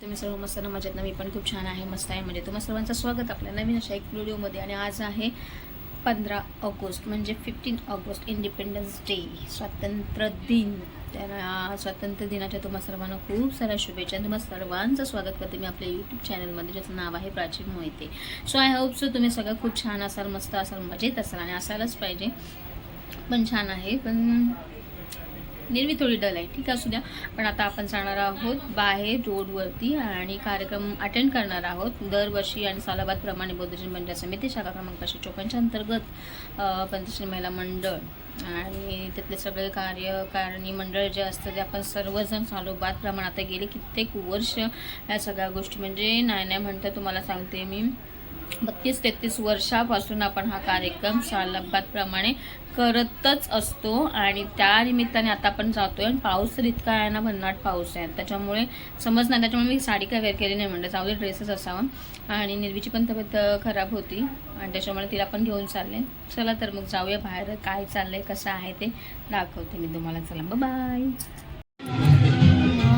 तुम्ही सर्व मस्त ना मजेत ना? मी पण खूप छान आहे मस्त आहे म्हणजे तुम्हा सर्वांचं स्वागत आपल्या नवीन अशा एक व्हिडिओमध्ये. आणि आज आहे पंधरा ऑगस्ट म्हणजे फिफ्टीन ऑगस्ट इंडिपेंडन्स डे स्वातंत्र्य दिन. त्या स्वातंत्र्य दिनाच्या तुम्हा सर्वांना खूप साऱ्या शुभेच्छा तुम्हाला सर्वांचं स्वागत करते मी आपल्या यूट्यूब चॅनलमध्ये ज्याचं नाव आहे Prachin Mohite. So I hope so तुम्ही सगळं खूप छान असाल मस्त असाल मजेत असाल आणि असायलाच पाहिजे. पण छान आहे पण नेहमी थोडी डल आहे. ठीक असू द्या. पण आता आपण जाणार आहोत बाहेर रोडवरती आणि कार्यक्रम अटेंड करणार आहोत. दरवर्षी आणि सालाबादप्रमाणे बौद्धजन मंडळ समिती शाखा क्रमांक पाचशे चोपन्नच्या अंतर्गत पंचशील महिला मंडळ आणि त्यातले सगळे कार्यकारिणी मंडळ जे असतं ते आपण सर्वजण सालोबाद प्रमाण आता गेले. कित्येक वर्ष या सगळ्या गोष्टी म्हणजे नाही नाही म्हणता तुम्हाला सांगते मी. बत्तीस तेहतीस वर्षापासून आपण हा कार्यक्रम सालबातप्रमाणे करतच असतो आणि त्या निमित्ताने आता आपण आहे आणि पाऊस तर इतका आहे ना भन्नाट पाऊस आहे. त्याच्यामुळे समज नाही त्याच्यामुळे मी साडी काय वेअर केली नाही म्हणलं. जाऊ ड्रेसच असावा. आणि निर्वीची पण तब्येत खराब होती. आणि त्याच्यामुळे तिला पण घेऊन चालले. चला तर मग जाऊया बाहेर. काय चाललं आहे कसं आहे ते दाखवते मी तुम्हाला. चला बाय.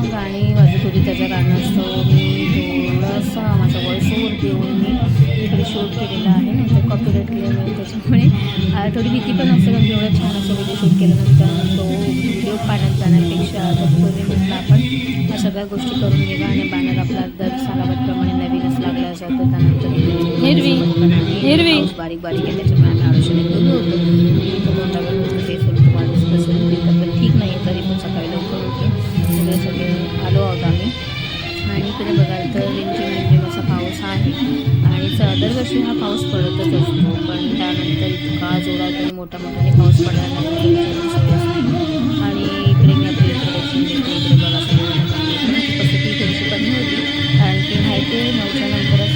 गाणी वाजत होती त्याच्या कारणास्तव मी थोडासा माझा वॉइस ओव्हर देऊन मी इकडे शूट केलेला आहे नंतर कॉपीराईट क्लिअर होईल त्याच्यामुळे. थोडी भीती पण असते कारण एवढं छान असं व्हिडिओ शूट केल्यानंतर तो व्हिडिओ पाण्यात जाण्यापेक्षा तत्पूर्वी म्हटलं आपण. ह्या सगळ्या गोष्टी करून घेऊया आणि बॅनर आपला दर सालाबादप्रमाणे नवीनच लागला जातो त्यानंतर हिरवी हिरवी. बारीक बारीक आहे त्याच्यामुळे आम्ही आयुष्याने गेलो होतो होतं ते थोडं तुम्हाला दिसत असेल ते तब्येत ठीक नाही आहे तरी पण सकाळी लवकर होते सगळे सगळे आलो आहोत आम्ही. आणि इकडे बघाल तर रिमझिम दरवर्षी हा पाऊस पडतच असतो पण त्यानंतर इतका जोरात आणि मोठा मोठाने पाऊस पडला आणि इकडे मी आपली इंट्रोडक्शन देते इकडे बघा सगळ्यांना उपस्थिती थोडीशी कमी होती कारण की माहिती नऊच्या नंतरच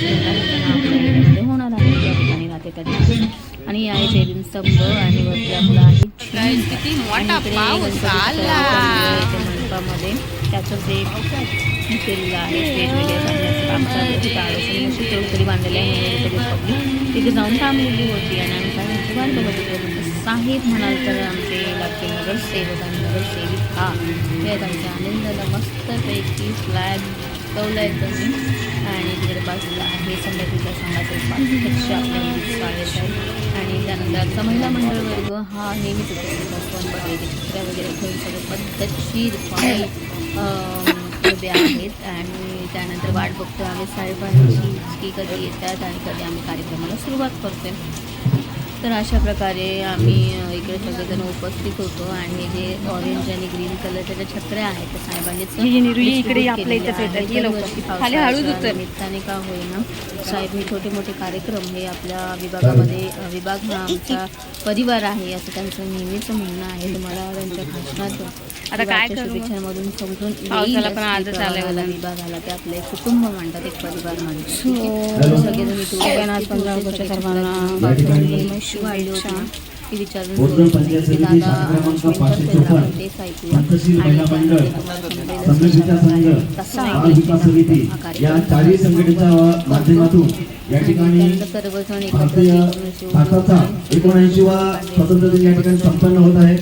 आपल्या एरियामध्ये होणार आहे ज्या ठिकाणी राहते त्या ठिकाणी. आणि आहे जैविन स्तंभ आणि वरती आपला आहे. किती मोठा पाऊस आला. मंडपामध्ये. त्याचं जे केलेलं आहे. स्टेज वगैरे करण्याचं काम चालू आहे. तिथं आळोशी बांधलेली आहे. पब्लिक तिथे जाऊन थांबलेली होती आणि आम्ही काय म्हणतो वाट बघत होतो साहेब म्हणाल तर आमचे इलाके नगरसेवक आणि नगरसेविका हे. आहेत आमच्या आनंदाला मस्तपैकी फ्लॅग ठेवलं आहे त्यांनी. आणि तिकडे बाजूला आहे. संध्याकाळच्या संघाचे उपाध्यक्ष स्वागत आहे. आणि त्यानंतर आमचा महिला मंडळ वर्ग हा नेहमीच उपस्थित असतो आणि चित्र वगैरे घेऊन सगळं पद्धतशीरपणे उभे आहेत आणि त्यानंतर वाट बघतो आम्ही. साहेबांची की कधी येतात आणि कधी आम्ही कार्यक्रमाला सुरुवात करतोय. तर अशा प्रकारे आम्ही इकडे सगळेजण उपस्थित होतो आणि जे ऑरेंज आणि ग्रीन कलरच्या ज्या छत्र्या आहेत त्या ही उतर. निमित्ताने का होईना साहेब हे छोटे मोठे कार्यक्रम हे आपल्या विभागामध्ये विभाग हा आमचा परिवार आहे असं त्यांचं नेहमीच म्हणणं आहे तुम्हाला त्यांच्या भाषणातून आता काय? शुभेच्छांमधून समजून. विभागाला ते आपलं एक कुटुंब मांडतात एक परिवार मांडतात? सगळेजण इथे पंधरा सर्वांना शुभेच्छा वाढली होती विचारून दादा तेच. या ठिकाणी एकोणऐंशीवा स्वातंत्र्य दिन या ठिकाणी संपन्न होत आहे.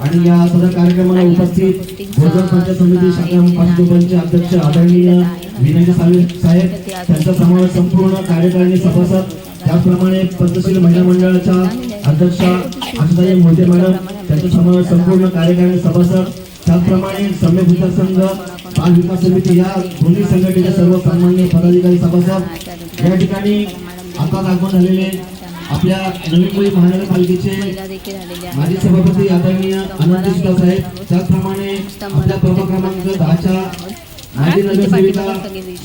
आणि या सदर कार्यक्रमाला उपस्थित भोजन पंचायत समिती शाखा अध्यक्ष आदरणीय विनय साहेब साहेब त्यांचा समावेश संपूर्ण कार्यकारिणी सभासद त्याचप्रमाणे पंचशील महिला मंडळाच्या अध्यक्षा आशाताई मोठे मॅडम त्यांचा समावेश संपूर्ण कार्यकारिणी सभासद त्याचप्रमाणे सम्यक विकास संघ बाल विकास समिती या दोन्ही संघटनेच्या सर्व सन्मान्य पदाधिकारी सभासद. या ठिकाणी आता लागून झालेले आपल्या नवी मुंबई महानगरपालिकेचे माजी सभापती आदरणीय आनंद शिका साहेब त्याचप्रमाणे आपल्या प्रभाग क्रमांक दहाच्या माजी नगरसेविका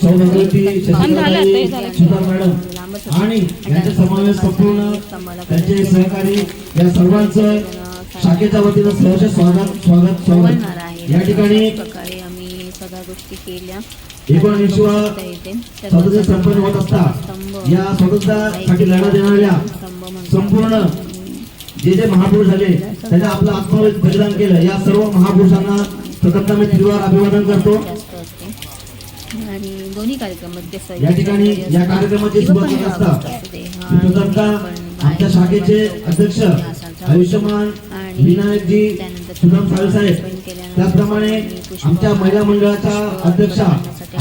सौ भगवती शशिकलाताई सुतार आणि यांचा समावेश संपूर्ण त्यांचे सहकारी या सर्वांचं शाखेच्या वतीनं सहर्ष स्वागत स्वागत स्वागत. या ठिकाणी अशाच प्रकारे आम्ही सगळ्या गोष्टी केल्या. एकोणऐंशीवा करता येते. स्वातंत्र्य संपन्न होत असता या स्वातंत्र्यासाठी लढा देणाऱ्या. संपूर्ण जे जे महापुरुष झाले त्यांनी आपलं आत्मवेद बलिदान केलं. या सर्व महापुरुषांना प्रथमतः मी त्रिवार अभिवादन करतो. आणि दोन्ही कार्यक्रमामध्ये सहभागी या ठिकाणी असतात. या कार्यक्रमाची किंवा सुरुवात पंधरा होत असता ऑगस्ट असू दे. मी प्रथमतः पण आमच्या शाखेचे अध्यक्ष आयुष्यमान विनायकजी सुदाम साहेब. त्याचप्रमाणे आमच्या महिला मंडळाच्या अध्यक्षा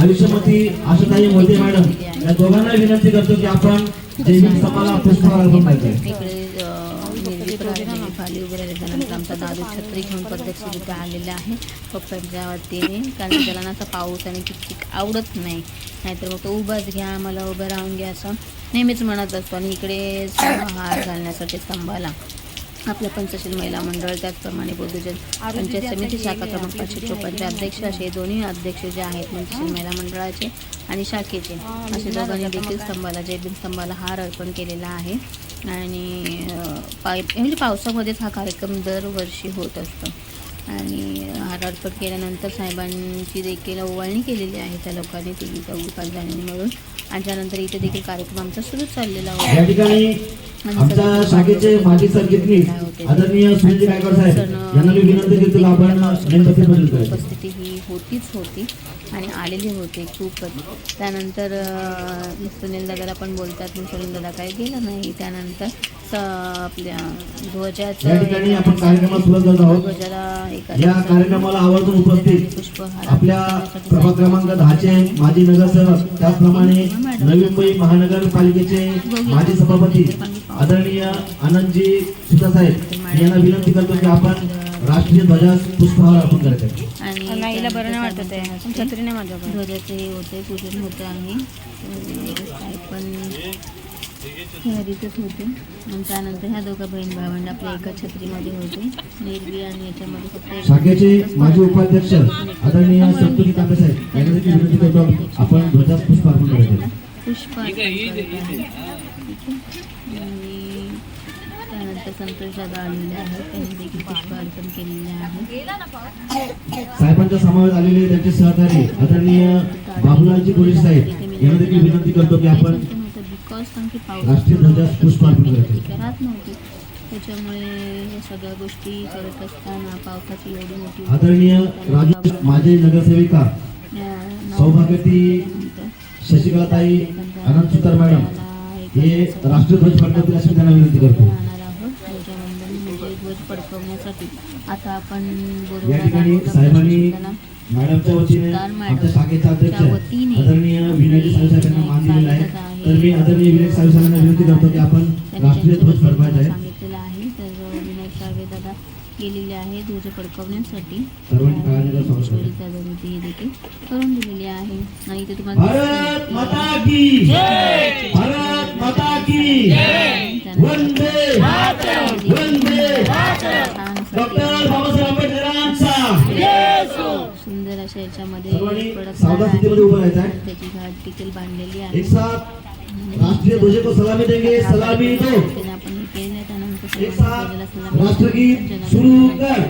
आयुष्यमती आशाताई मोहिते मॅडम. या दोघांना विनंती करतो की आपण भीम समाला पुष्पहार अर्पण करायचं इकडे अं, निर्भीक राहिलेले खाली उभे राहिले त्यानंतर आमचा दादू छत्री घेऊन पद्धतशीरित्या आलेला आहे. पप्पाच्या वतीने कारण त्याला ना असा पाऊस आणि किचकिच आवडत नाही. नाहीतर मग तो उभाच घ्या आम्हाला उभं राहून घ्या असं नेहमीच म्हणत असतो. आणि इकडे हार घालण्यासाठी स्तंभाला. आपल्या पंचशील महिला मंडळ त्याचप्रमाणे बौद्धजन पंचायत समिती शाखा क्रमांक पाचशे चोपन्नचे अध्यक्ष असे दोन्ही अध्यक्ष जे आहेत पंचशील महिला मंडळाचे आणि शाखेचे. असे दोघांनी देखील स्तंभाला जयबीन स्तंभाला हार अर्पण केलेला आहे. आणि अं, पाय म्हणजे पावसामध्येच हा कार्यक्रम दरवर्षी होत असतो. आणि हार अर्पण केल्यानंतर साहेबांची देखील ओवाळणी केलेली आहे त्या लोकांनी तिघी चौघी पाच जणांनी मिळून. आणि त्यानंतर इथे देखील कार्यक्रम आमचा सुरू चाललेला या होता. उपस्थिती ही होतीच होती आणि आलेली होते खूपच. त्यानंतर सुनील दादाला पण बोलतात पण सुनील दादा काही गेला नाही? त्यानंतर आपल्या ध्वजाचं या कार्यक्रमाला आवर्जून उपस्थित आपल्या प्रभाग क्रमांक दहाचे माजी नगरसेवक त्याचप्रमाणे नवी मुंबई महानगरपालिकेचे माजी सभापती आदरणीय आनंदजी सुतासाहेब यांना विनंती करतो की आपण राष्ट्रीय ध्वजास पुष्पहार अर्पण करायचे. आणि बरं नाही वाटत आहे. छत्री नाही माझ्याकडे. ध्वजाचे हे होते पूजन होते काही पण तयारीतच होते. आणि त्यानंतर ह्या दोघा बहीण भावंड आपल्या एका छत्रीमध्ये होते. निर्वी आणि याच्यामध्ये फक्त शाखेचे माजी उपाध्यक्ष आदरणीय संतोषी तांबे साहेब यांना देखील विनंती करतो आपण ध्वजास पुष्प अर्पण करायचे. पुष्प त्यानंतर संतोष दादा आलेले आहेत त्यांनी देखील पुष्प अर्पण केलेले आहे साहेबांच्या समावेश आलेले त्यांचे सहकारी आदरणीय बाबुलालजी गोलीस साहेब यांना देखील विनंती करतो की आपण बिकॉज पाऊस नव्हती. त्याच्यामुळे या सगळ्या गोष्टी करत असताना पावसाची एवढी मोठी आदरणीय राजू माझे नगरसेविका सौभाग्यवती शशिकलाताई अनंत सुतार मॅडम हे राष्ट्रीय ध्वज फडकवतील अशी त्यांना विनंती करतो. म्हणजे ध्वज फडकवण्यासाठी. आता आपण या ठिकाणी बोरोदा साहेबांनी मॅडमच्या वतीने आमच्या शाखेचे अध्यक्ष आदरणीय विनय साहेब साहेबांना मान आहे तर मी आदरणीय विनय साहेब साहेबांना विनंती करतो की आपण राष्ट्रीय ध्वज फडकवायचा आहे सांगितलेलं आहे. तर विनायक दादा गेलेले आहे ध्वज फडकवण्यासाठी. देखील करून दिलेली आहे. आणि तुम्हाला भारत माता की भारत माता की वंदे वंदे डॉक्टर बाबासाहेब आंबेडकरांचा सुंदर अशा याच्यामध्ये. त्याची घाट देखील बांधलेली आहे. एक साथ राष्ट्रीय ध्वज को सलामी देंगे सलामी दो त्यानंतर एक साथ राष्ट्रगीत सुरू कर.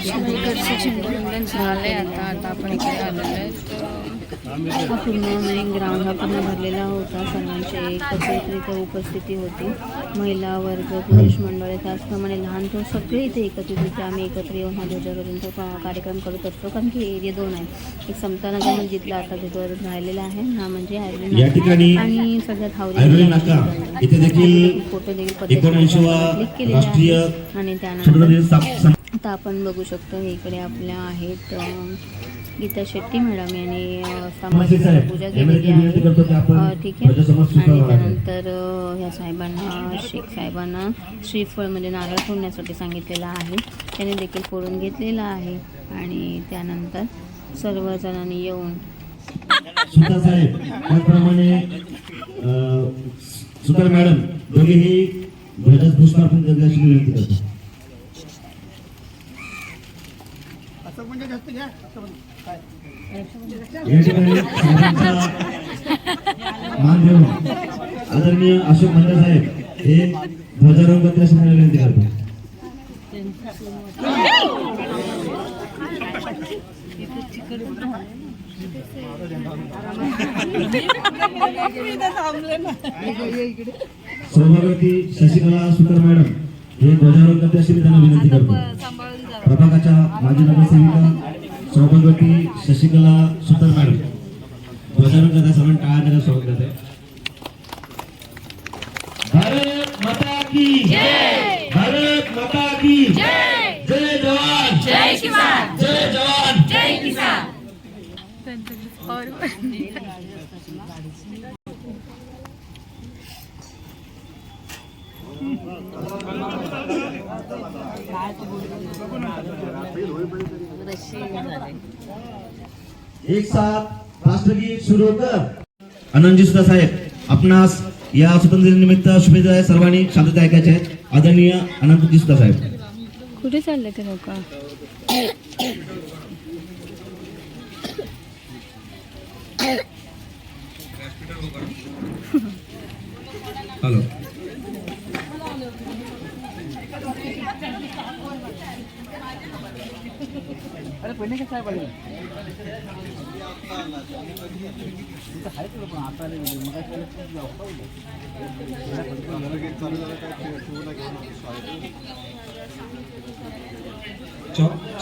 ते झालंय आता आता आपण इकडे आलेलो आहे हा पूर्ण ग्राउंड हा पूर्ण भरलेला होता. सर्वांची एकत्रितरित्या उपस्थिती होती. महिला वर्ग पुरुष मंडळे त्याचप्रमाणे लहान थोर सगळे इथे एकत्रितरित्या आम्ही एकत्र येऊन हा ध्वजारोहणचा का- कार्यक्रम करत असतो. कारण की एरिया दोन आहे. एक समतानगर मस्जिदला आता ध्वजारोहण राहिलेला आहे. हा म्हणजे आयर्लंड आणि सगळ्यात इथे देखील फोटो देखील क्लिक केलेला आहे. आणि त्यानंतर आता आपण बघू शकतो हे इकडे आपल्या आहेत गीता शेट्टी मॅडम यांनी साहेब. पूजा केलेली आहे. आपण ठीक आहे. आणि. त्यानंतर ह्या साहेबांना शेख साहेबांना श्रीफळ म्हणजे नारळ फोडण्यासाठी सांगितलेलं आहे. त्यांनी देखील फोडून घेतलेलं आहे. आणि त्यानंतर सर्वजणांनी येऊन साहेब त्याचप्रमाणे सुतार मॅडम दोघेही ध्वजास पुष्प अशी मी विनंती करतो या ठिकाणी मान देऊन आदरणीय अशोक मंडळ साहेब हे ध्वजारोहण करतील विनंती करतो. सौभाग्यवती शशिकला सुतार मॅडम हे ध्वजारोहण करते अशी मी त्यांना विनंती करतो. प्रभागाच्या माजी नगरसेविका सौभाग्यवती शशिकला सुतार मॅडम ध्वजारोहण करता सर्वांनी टाळा देण्यास स्वागत करते भारत माता की भारत माता की जय! जवान! जय जय जवान! एक साथ राष्ट्रगीत सुरू कर आनंदजी सुद्धा साहेब आपणास या स्वातंत्र्य निमित्त शुभेच्छा सर्वांनी शांतता ऐकायचे आहेत आदरणीय अनंतजी सुद्धा साहेब. कुठे चालले ते लोक? हॅलो.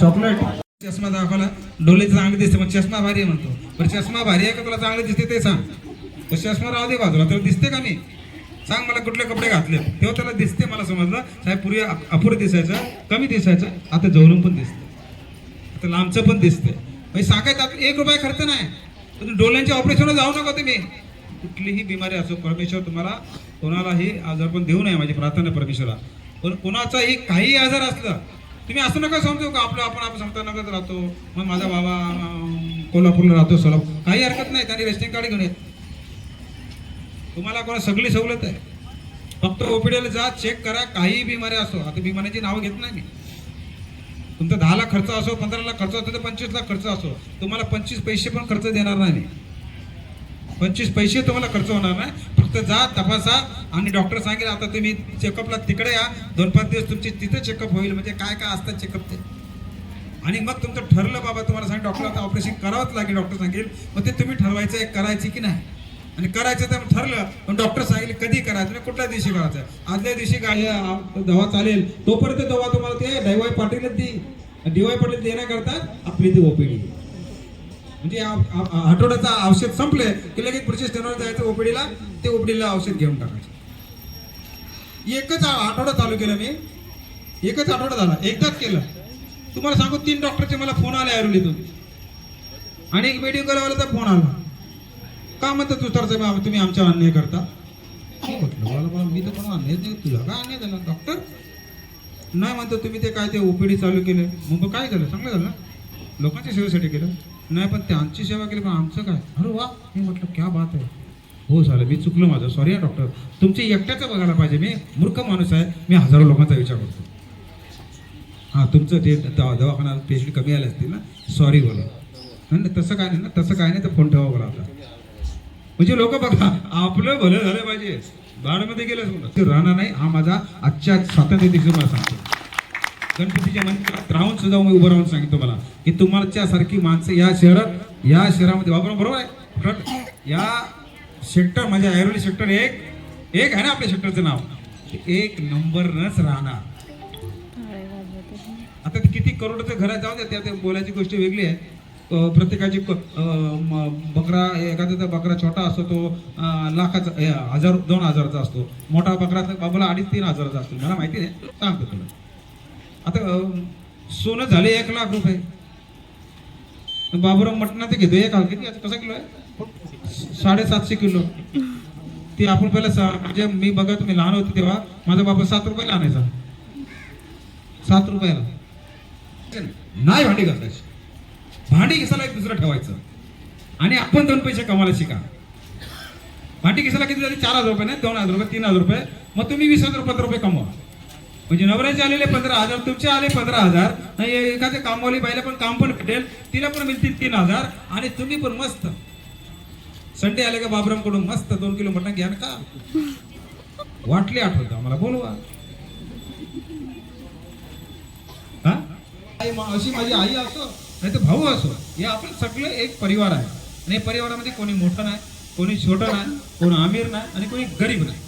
चॉकलेट. चष्मा दाखवला. डोले चांगले दिसते मग चष्मा भारी आहे म्हणतो. पण चष्मा भारी आहे का तुला चांगले दिसते ते सांग. तर चष्मा राहू दे बाजूला. तुला दिसते का मी? सांग मला कुठले कपडे घातले तेव्हा त्याला दिसते मला समजलं. साहेब पूर्वी अप- अपुरं दिसायचं कमी दिसायचं आता जवळून पण दिसते. आता लांबचं पण दिसतंय. म्हणजे सांगायचं आपण एक रुपया खर्च नाही. पण डोळ्यांच्या ऑपरेशनला जाऊ नका तुम्ही. कुठलीही बिमारी असो परमेश्वर तुम्हाला कोणालाही आजार पण देऊ नये माझी प्रार्थना परमेश्वरा पण कोणाचाही काही आजार असला तुम्ही असं नका समजू का आपलं आपण आपण समतानगरच राहतो मग माझा बाबा कोल्हापूरला राहतो सोलापूर. काही हरकत नाही त्यांनी रेस्टिंग कार्ड घेऊन येत. तुम्हाला कोणा सगळी सवलत आहे. फक्त ओपीडीला जा चेक करा काही बिमारी असो. आता बिमारीची नावं घेत नाही मी. तुमचा दहा लाख खर्च असो पंधरा लाख खर्च असो तर पंचवीस लाख खर्च असो. तुम्हाला पंचवीस पैसे पण खर्च देणार नाही पंचवीस पैसे तुम्हाला खर्च होणार नाही. फक्त जा तपासा आणि डॉक्टर सांगेल आता तुम्ही चेकअपला तिकडे या. दोन पाच दिवस तुमची तिथे चेकअप होईल. म्हणजे काय काय असतात चेकअप ते? आणि मग तुमचं ठरलं बाबा तुम्हाला सांग डॉक्टर आता ऑपरेशन करावंच लागेल. डॉक्टर सांगेल मग ते तुम्ही ठरवायचं आहे करायची की नाही? आणि करायचं तर ठरलं पण डॉक्टर सांगितले कधी करायचं? आणि कुठल्या दिवशी करायचं? आदल्या दिवशी काय दवा चालेल. तोपर्यंत दवा तुम्हाला ते डीवाय पाटीलच दी. डीवाय पाटील देण्याकरता आपली ती ओपीडी म्हणजे आठवड्याचं औषध संपले की लगेच पुढच्या स्टेनवर जायचं ओपीडीला ते ओपीडीला औषध घेऊन टाकायचं. एकच आठवडा चालू केलं मी. एकच आठवडा झाला. एकदाच केलं. तुम्हाला सांगू तीन डॉक्टरचे मला फोन आले आयुर्वेदून आणि एक मेडिकलवाल्याचा फोन आला. का म्हणतो तू तर साहेब, तुम्ही आमच्या अन्याय करता? मी म्हटलं? मला मला मी तर पण अन्याय नाही तुला काय अन्याय झाला? डॉक्टर नाही म्हणतो तुम्ही ते काय ते ओपीडी चालू केले. मग काय झालं? चांगलं झालं लोकांच्या सेवेसाठी केलं? नाही पण त्यांची सेवा केली पण आमचं काय? अरे वा मी म्हटलं क्या बात आहे. हो झालं. मी चुकलं माझं. सॉरी आहे डॉक्टर तुमची एकट्याचं बघायला पाहिजे. मी मूर्ख माणूस आहे. मी हजारो लोकांचा विचार करतो. हां तुमचं ते दवा दवाखान्यात पेशंट कमी आले असतील ना? सॉरी बोला. नाही तसं काय नाही ना? तसं काय नाही तर फोन ठेवा बोला आता. म्हणजे लोक बघा आपलं भलं झालं पाहिजे. बाळमध्ये गेलं समजा ते राहणार नाही हा माझा आजच्या स्वातंत्र्य दिवशी मला सांगतो. गणपतीच्या मंदिरात राहून सुद्धा मी उभं राहून सांगितलं मला की तुम्हाच्या सारखी माणसं या शहरात या शहरामध्ये वापरा बरोबर आहे? फ्रंट या सेक्टर म्हणजे ऐरोली सेक्टर एक एक आहे ना आपल्या सेक्टरचं नाव. एक नंबरनच राहणार आता ते किती करोडाचं घर आहे जाऊ द्या त्या बोलायची गोष्ट वेगळी आहे. प्रत्येकाची बकरा एखाद्याचा बकरा छोटा असतो तो लाखाचा हजार दोन हजाराचा असतो. मोठा बकरा बाबाला बाबूला अडीच तीन हजाराचा असतो. मला माहिती आहे. सांगतो तुला. आता सोनं झाले एक लाख रुपये. बाबूराव ते घेतो एक किती कसा किलो आहे? साडेसातशे किलो. ते आपण पहिला सा- म्हणजे मी बघा तुम्ही लहान होते तेव्हा माझा बाबा सात रुपयाला आणायचा. सात रुपयाला. नाही भांडी घालायची भांडी घिसायला एक दुसरं ठेवायचं. आणि आपण दोन पैसे कमायला शिका. भांडी घिसायला किती झाली? चार हजार रुपये नाही दोन हजार रुपये तीन हजार रुपये. मग तुम्ही वीस हजार पंधरा रुपये कमवा. म्हणजे नवऱ्याचे आलेले पंधरा हजार तुमचे आले पंधरा हजार. नाही एखाद्या कामवाली बाईला पण काम पण भेटेल तिला पण मिळतील तीन हजार. आणि तुम्ही पण मस्त. संडे आले का बाबरामकडून मस्त दोन किलो मटण घ्या ना का? वाटली आठवत आम्हाला बोलवा. अशी माझी आई असो. नाही तर भाऊ असो हे आपण सगळे एक परिवार आहे. आणि या परिवारामध्ये कोणी मोठं नाही कोणी छोटं नाही कोणी अमीर नाही आणि कोणी गरीब नाही.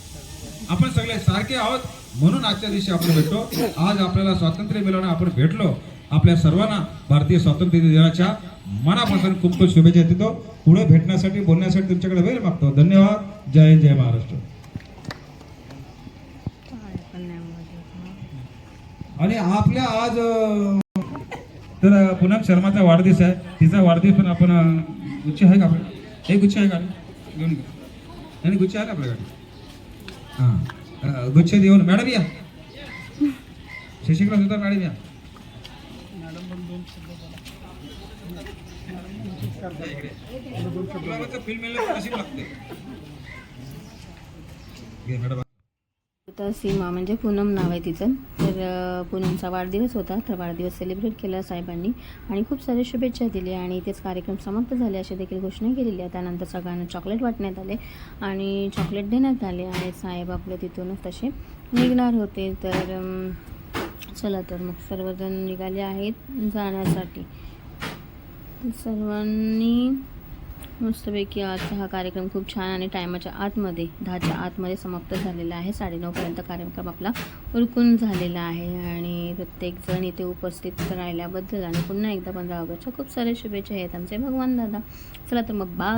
आपण सगळे सारखे आहोत म्हणून आजच्या दिवशी आपण भेटतो. आज आपल्याला स्वातंत्र्य मिळवणं आपण भेटलो. आपल्या सर्वांना भारतीय स्वातंत्र्य दिनाच्या मनापासून खूप खूप शुभेच्छा देतो. पुढे भेटण्यासाठी बोलण्यासाठी तुमच्याकडे वेळ मागतो. धन्यवाद. जय जय महाराष्ट्र. आणि आपल्या आज तर पूनम शर्माचा वाढदिवस आहे. तिचा वाढदिवस पण आपण गुच्छ आहे का आपल्याला हे गुच्छ आहे का? घेऊन घे. नाही गुच्छ आहे ना आपल्या गाडी हां गुच्छ देऊन मॅडम या. शशिकला सुद्धा मॅडम या. फिल्म लागते? मॅडम. तर सीमा म्हणजे पूनम नाव आहे तिचं. तर पूनमचा वाढदिवस होता. तर वाढदिवस सेलिब्रेट केला साहेबांनी. आणि खूप सारे शुभेच्छा दिल्या आणि तेच कार्यक्रम समाप्त झाले अशी देखील घोषणा केलेली आहे. त्यानंतर सगळ्यांना चॉकलेट वाटण्यात आले आणि चॉकलेट देण्यात आले आणि साहेब आपले तिथूनच तसे निघणार होते. तर चला तर मग सर्वजण निघाले आहेत जाण्यासाठी. सर्वांनी मस्तपैकी आजचा हा कार्यक्रम खूप छान आणि टायमाच्या आतमध्ये दहाच्या आतमध्ये समाप्त झालेला आहे. साडेनऊपर्यंत कार्यक्रम आपला उरकून झालेला आहे आणि प्रत्येकजण इथे उपस्थित राहिल्याबद्दल आणि पुन्हा एकदा पंधरा ऑगस्टच्या खूप साऱ्या शुभेच्छा आहेत आमचे भगवान दादा. चला तर मग बा